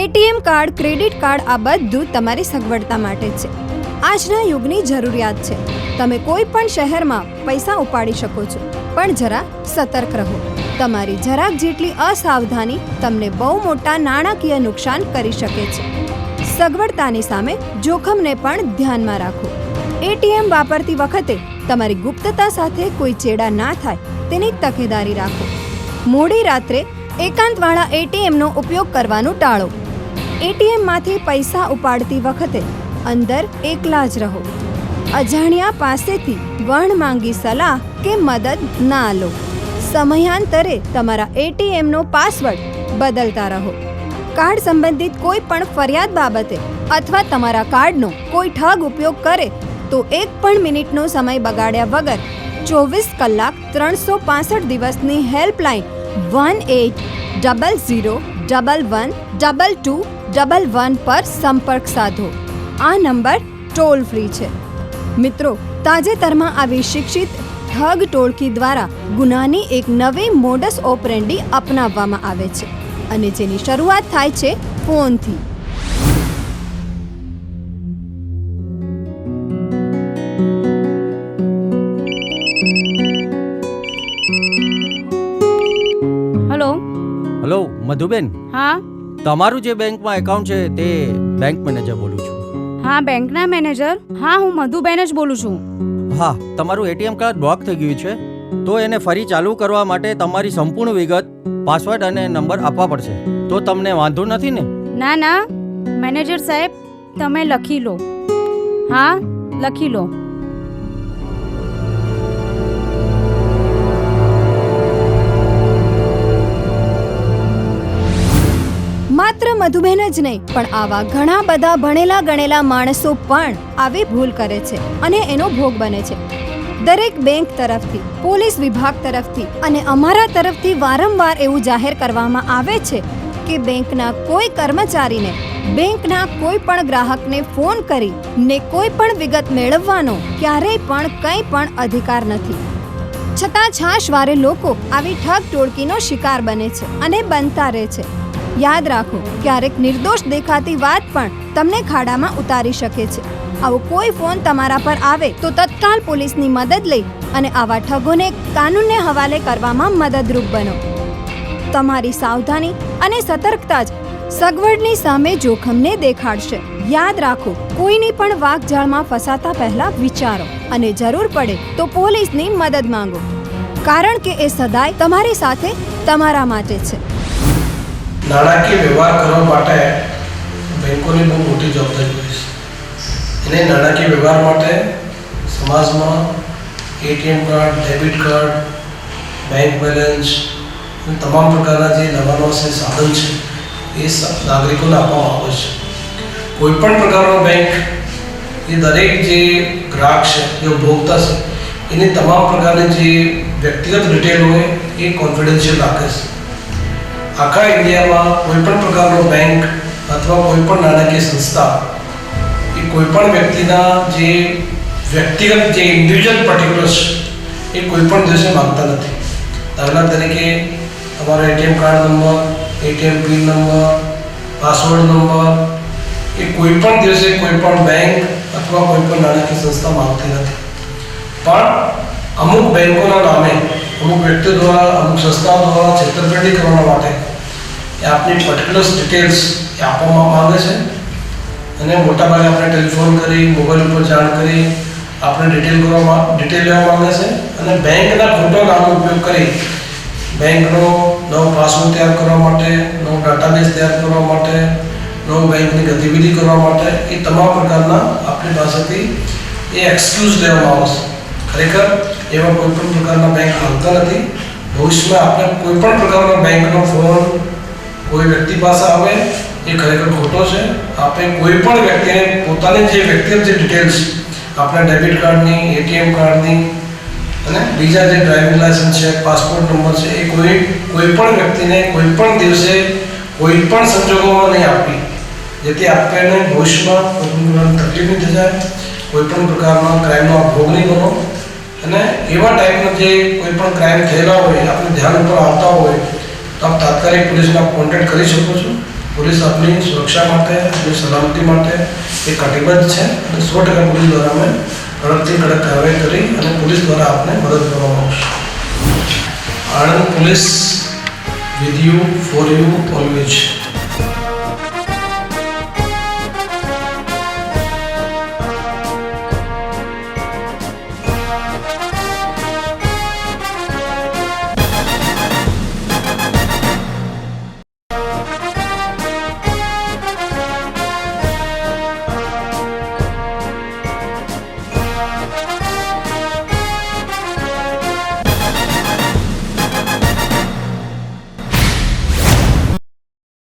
ATM card, credit card આ બધું તમારી સગવડતા માટે છે. આજના યુગની જરૂરિયાત છે. તમે કોઈ પણ શહેરમાં પૈસા ઉપાડી શકો છો, પણ જરા સતર્ક રહો. તમારી જરાક જેટલી અસાવધાની તમને બહુ મોટા નાણાકીય નુકસાન કરી શકે છે. સગવડતાની સામે જોખમને પણ ધ્યાનમાં રાખો. એટીએમ વાપરતી વખતે તમારી ગુપ્તતા સાથે કોઈ ચેડા ના થાય તેની તકેદારી રાખો. મોડી રાત્રે એકાંતવાળા એટીએમનો ઉપયોગ કરવાનું ટાળો. એટીએમમાંથી પૈસા ઉપાડતી વખતે અંદર એકલા જ રહો. અજાણ્યા પાસેથી વણ માંગી સલાહ કે મદદ ના લો. સમયાંતરે તમારા એટીએમનો પાસવર્ડ બદલતા રહો. કાર્ડ સંબંધિત કોઈ પણ ફરિયાદ બાબતે અથવા તમારા કાર્ડનો કોઈ ઠગ ઉપયોગ કરે તો એક પણ મિનિટનો સમય બગાડ્યા વગર ચોવીસ કલાક ત્રણસો દિવસની helpline one eight double zero double one double two double one પર સંપર્ક સાધો. આ નંબર ટોલ ફ્રી છે. મિત્રો, તાજેતરમાં આવી શિક્ષિત ઠગ ટોળકી દ્વારા ગુનાની એક નવી મોડસ ઓપરેન્ડી અપનાવવામાં આવે છે અને જેની શરૂઆત થાય છે ફોનથી. મધુબેન હા? તમારું જે બેંકમાં એકાઉન્ટ છે તે બેંક મેનેજર બોલું છું. હા બેંકના મેનેજર હા હું મધુબેન જ બોલું છું. હા તમારું એટીએમ કાર્ડ બ્લોક થઈ ગયું છે તો એને ફરી ચાલુ કરવા માટે તમારી સંપૂર્ણ વિગત પાસવર્ડ અને નંબર આપવા પડશે. તો તમને વાંધો નથી ને? ના ના. મેનેજર સાહેબ તમે લખી લો. હા લખી લો. મધુબેન જ નહીં, પણ આવા ઘણા બધા ભણેલા ગણેલા માણસો પણ આવી ભૂલ કરે છે અને એનો ભોગ બને છે. દરેક બેંક તરફથી, પોલીસ વિભાગ તરફથી અને અમારા તરફથી વારંવાર એવું જાહેર કરવામાં આવે છે કે બેંકના કોઈ કર્મચારીને, બેંકના કોઈ પણ ગ્રાહકને ફોન કરી ને કોઈ પણ વિગત મેળવવાનો ક્યારેય પણ કંઈ પણ અધિકાર નથી. છતાં છાશવારે લોકો આવી ઠગ ટોળકીનો શિકાર બને છે અને બનતા રહે છે. યાદ રાખો, ક્યારેક નિર્દોષ દેખાતી વાત પણ તમને ખાડામાં ઉતારી શકે છે. આવો કોઈ ફોન તમારા પર આવે તો તત્કાલ પોલીસની મદદ લઈ અને આવા ઠગોને કાનૂનને હવાલે કરવામાં મદદરૂપ બનો. તમારી સાવધાની અને સતર્કતા જ સગવડની સામે જોખમને દેખાડશે. યાદ રાખો, કોઈની પણ વાકજાળમાં ફસાતા પહેલા વિચારો અને જરૂર પડે તો પોલીસની મદદ માંગો. કારણ કે એ સદાય તમારી સાથે, તમારા માટે છે. નાણાકીય વ્યવહાર કરવા માટે બેંકોની બહુ મોટી જવાબદારી હોય છે એને નાણાકીય વ્યવહાર માટે સમાજમાં ATM card debit card bank balance અને તમામ પ્રકારના જે નવા નવા જે સાધન છે એ સ- નાગરિકોને આપવામાં આવે છે કોઈ પણ પ્રકારનો બેંક એ દરેક જે ગ્રાહક છે જે ઉપભોક્તા છે એની તમામ પ્રકારની જે વ્યક્તિગત ડિટેલ હોય એ કોન્ફિડન્શિયલ રાખે છે આખા ઇન્ડિયામાં કોઈ પણ પ્રકારનો બેંક અથવા કોઈ પણ નાણાકીય સંસ્થા એ કોઈ પણ વ્યક્તિના જે વ્યક્તિગત જે ઇન્ડિવિજ્યુઅલ પર્ટિક્યુલર્સ એ કોઈ પણ દિવસે માગતા નથી. દાખલા તરીકે તમારો ATM card number ATM pin number password number એ કોઈ પણ દિવસે કોઈ પણ બેંક અથવા કોઈ પણ નાણાકીય સંસ્થા માગતી નથી. પણ અમુક બેંકોના નામે અમુક વ્યક્તિઓ દ્વારા, અમુક સંસ્થાઓ દ્વારા છેતરપિંડી કરવા માટે એ આપની પર્ટિક્યુલર ડિટેલ્સ એ આપવામાં માંગે છે. અને મોટાભાગે આપણે ટેલિફોન કરી મોબાઈલ ઉપર જાણ કરી, આપણે ડિટેલ કરવામાં ડિટેલ લેવા માંગે છે. અને બેંકના ખોટો નામનો ઉપયોગ કરી, બેંકનો નવો પાસવર્ડ તૈયાર કરવા માટે, નવો ડેટાબેઝ તૈયાર કરવા માટે, નવો બેંકની ગતિવિધિ કરવા માટે, એ તમામ પ્રકારના આપણી પાસેથી એ એક્સક્યુઝ લેવામાં આવશે ખરેખર, એવા કોઈ પણ પ્રકારના બેંક આવતા નથી. ભવિષ્યમાં આપણે કોઈ પણ પ્રકારના બેંકનો ફોન કોઈ વ્યક્તિ પાસે આવે, એ ખરેખર ખોટો છે. આપણે કોઈ પણ વ્યક્તિને પોતાની જે વ્યક્તિગત જે ડિટેલ્સ આપણા ડેબિટ કાર્ડની એટીએમ કાર્ડની અને બીજા જે ડ્રાઇવિંગ લાયસન્સ છે પાસપોર્ટ નંબર છે, એ કોઈ કોઈ પણ વ્યક્તિને કોઈ પણ દિવસે કોઈ પણ સંજોગોમાં નહીં આપવી. જેથી આપણને ભવિષ્યમાં કોઈ તકલીફ નહીં જાય, કોઈ પણ પ્રકારના ક્રાઇમનો ભોગ નહીં બનો. અને એવા ટાઈપનો જે કોઈ પણ ક્રાઇમ થયેલા હોય આપણે ધ્યાન ઉપર આવતા હોય આપ તાત્કાલિક પોલીસમાં કોન્ટેક્ટ કરી શકો છો. પોલીસ આપની સુરક્ષા માટે આપની સલામતી માટે એ કટિબદ્ધ છે અને સો ટકા પોલીસ દ્વારા અમે કડકથી કડક કાર્યવાહી કરી અને પોલીસ દ્વારા આપને મદદ કરવામાં આવશે. Anand police with you for you always